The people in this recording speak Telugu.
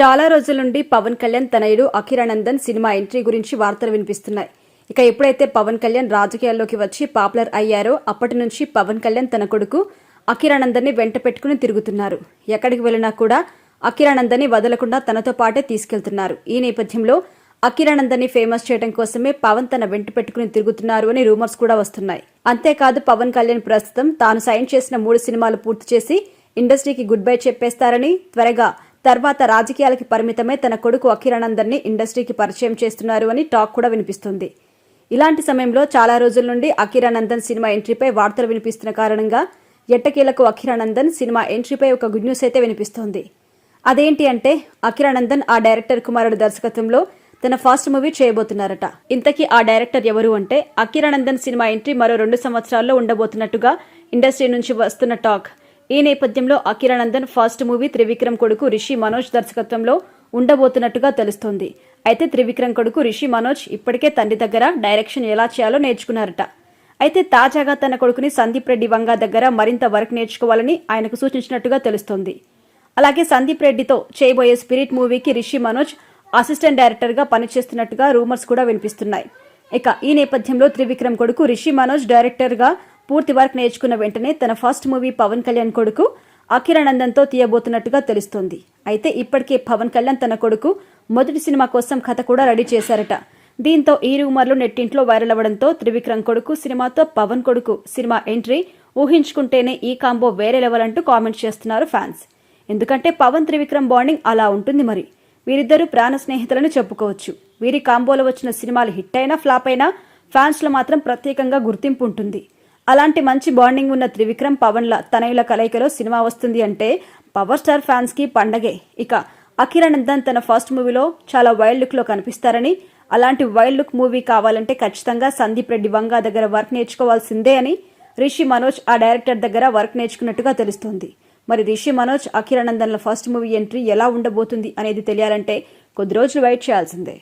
చాలా రోజుల నుండి పవన్ కళ్యాణ్ తనయుడు అఖిరానందన్ సినిమా ఎంట్రీ గురించి వార్తలు వినిపిస్తున్నాయి. ఇక ఎప్పుడైతే పవన్ కళ్యాణ్ రాజకీయాల్లోకి వచ్చి పాపులర్ అయ్యారో అప్పటి నుంచి పవన్ కళ్యాణ్ తన కొడుకు అఖిరానందన్ని వెంట పెట్టుకుని తిరుగుతున్నారు. ఎక్కడికి వెళ్ళినా కూడా అఖిరానందని వదలకుండా తనతో పాటే తీసుకెళ్తున్నారు. ఈ నేపథ్యంలో అఖిరానందని ఫేమస్ చేయడం కోసమే పవన్ తన వెంట పెట్టుకుని తిరుగుతున్నారు అని రూమర్స్ కూడా వస్తున్నాయి. అంతేకాదు పవన్ కళ్యాణ్ ప్రస్తుతం తాను సైన్ చేసిన మూడు సినిమాలు పూర్తి చేసి ఇండస్ట్రీకి గుడ్ బై చెప్పేస్తారని త్వరగా తర్వాత రాజకీయాలకి పరిమితమే తన కొడుకు అఖిరానందర్ని ఇండస్ట్రీకి పరిచయం చేస్తున్నారు అని టాక్ కూడా వినిపిస్తుంది. ఇలాంటి సమయంలో చాలా రోజుల నుండి అఖిరానందన్ సినిమా ఎంట్రీపై వార్తలు వినిపిస్తున్న కారణంగా ఎట్టకేలకు అఖిరానందన్ సినిమా ఎంట్రీపై ఒక గుడ్ న్యూస్ అయితే వినిపిస్తోంది. అదేంటి అంటే అఖిరానందన్ ఆ డైరెక్టర్ కుమారుడు దర్శకత్వంలో తన ఫస్ట్ మూవీ చేయబోతున్నారట. ఇంతకీ ఆ డైరెక్టర్ ఎవరు అంటే అఖిరానందన్ సినిమా ఎంట్రీ మరో రెండు సంవత్సరాల్లో ఉండబోతున్నట్టుగా ఇండస్ట్రీ నుంచి వస్తున్న టాక్. ఈ నేపథ్యంలో అఖిలానందన్ ఫస్ట్ మూవీ త్రివిక్రమ్ కొడుకు రిషి మనోజ్ దర్శకత్వంలో ఉండబోతున్నట్టుగా తెలుస్తోంది. అయితే త్రివిక్రమ్ కొడుకు రిషి మనోజ్ ఇప్పటికే తండ్రి దగ్గర డైరెక్షన్ ఎలా చేయాలో నేర్చుకున్నారట. అయితే తాజాగా తన కొడుకుని సందీప్ రెడ్డి వంగా దగ్గర మరింత వర్క్ నేర్చుకోవాలని ఆయనకు సూచించినట్టుగా తెలుస్తోంది. అలాగే సందీప్ రెడ్డితో చేయబోయే స్పిరిట్ మూవీకి రిషి మనోజ్ అసిస్టెంట్ డైరెక్టర్గా పనిచేస్తున్నట్టుగా రూమర్స్ కూడా వినిపిస్తున్నాయి. ఇక ఈ నేపథ్యంలో త్రివిక్రమ్ కొడుకు రిషి మనోజ్ డైరెక్టర్గా పూర్తి వర్క్ నేర్చుకున్న వెంటనే తన ఫస్ట్ మూవీ పవన్ కళ్యాణ్ కొడుకు అఖిరానందంతో తీయబోతున్నట్టుగా తెలుస్తోంది. అయితే ఇప్పటికే పవన్ కళ్యాణ్ తన కొడుకు మొదటి సినిమా కోసం కథ కూడా రెడీ చేశారట. దీంతో ఈ రూమర్లు నెట్టింట్లో వైరల్ అవ్వడంతో త్రివిక్రమ్ కొడుకు సినిమాతో పవన్ కొడుకు సినిమా ఎంట్రీ ఊహించుకుంటేనే ఈ కాంబో వేరే లెవెల్ అంటూ కామెంట్స్ చేస్తున్నారు ఫ్యాన్స్. ఎందుకంటే పవన్ త్రివిక్రమ్ బాండింగ్ అలా ఉంటుంది మరి. వీరిద్దరూ ప్రాణ స్నేహితులను చెప్పుకోవచ్చు. వీరి కాంబోలో వచ్చిన సినిమాలు హిట్ అయినా ఫ్లాప్ అయినా ఫ్యాన్స్లో మాత్రం ప్రత్యేకంగా గుర్తింపు ఉంటుంది. అలాంటి మంచి బాండింగ్ ఉన్న త్రివిక్రమ్ పవన్ల తనయుల కలయికలో సినిమా వస్తుంది అంటే పవర్ స్టార్ ఫ్యాన్స్కి పండగే. ఇక అఖిరానందన్ తన ఫస్ట్ మూవీలో చాలా వైల్డ్ లుక్లో కనిపిస్తారని అలాంటి వైల్డ్ లుక్ మూవీ కావాలంటే ఖచ్చితంగా సందీప్ రెడ్డి వంగా దగ్గర వర్క్ నేర్చుకోవాల్సిందే అని రిషి మనోజ్ ఆ డైరెక్టర్ దగ్గర వర్క్ నేర్చుకున్నట్టుగా తెలుస్తోంది. మరి రిషి మనోజ్ అఖిరానందన్ల ఫస్ట్ మూవీ ఎంట్రీ ఎలా ఉండబోతుంది అనేది తెలియాలంటే కొద్ది రోజులు వెయిట్ చేయాల్సిందే.